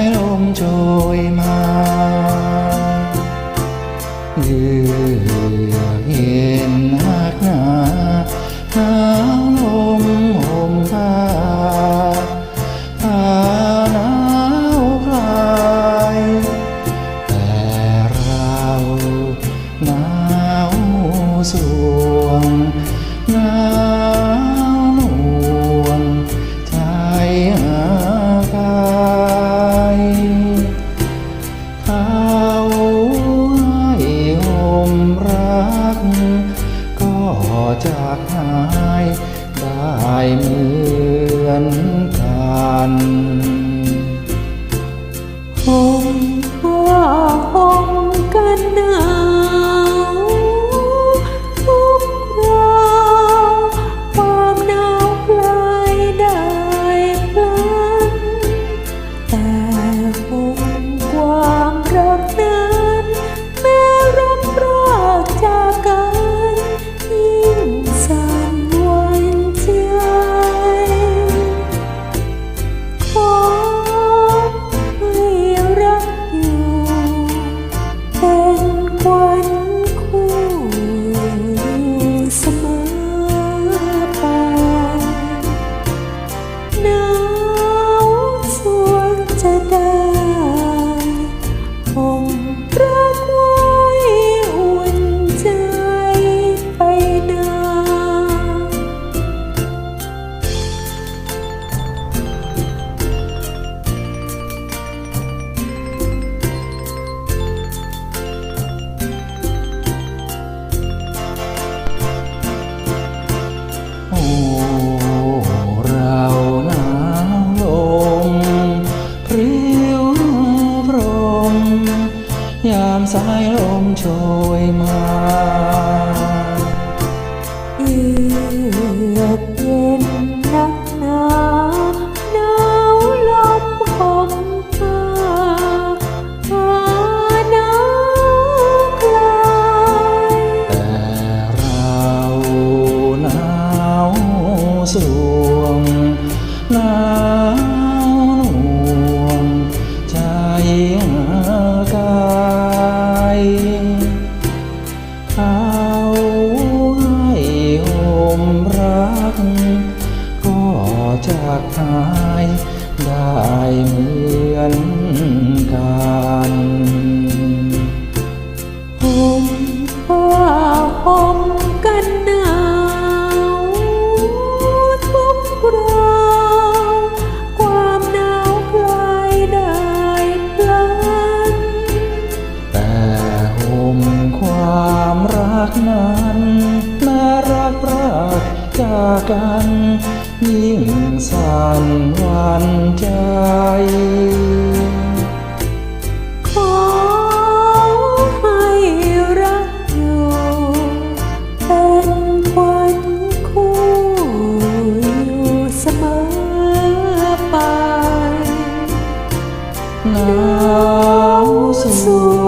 ายลมโชยมาเยือ ได้เหมือนกันากหาย ได้เหมือนกันผมผ้าห่มกันหนาวทุกคราวความหนาวคลายได้พลัน แต่ห่มความรักนั้นแม่รักรักจากกัน ยิ่งสั่นหวันใจขอให้รักอยู่เป็นควันคู่อยู่เสมอไปหนาวสู้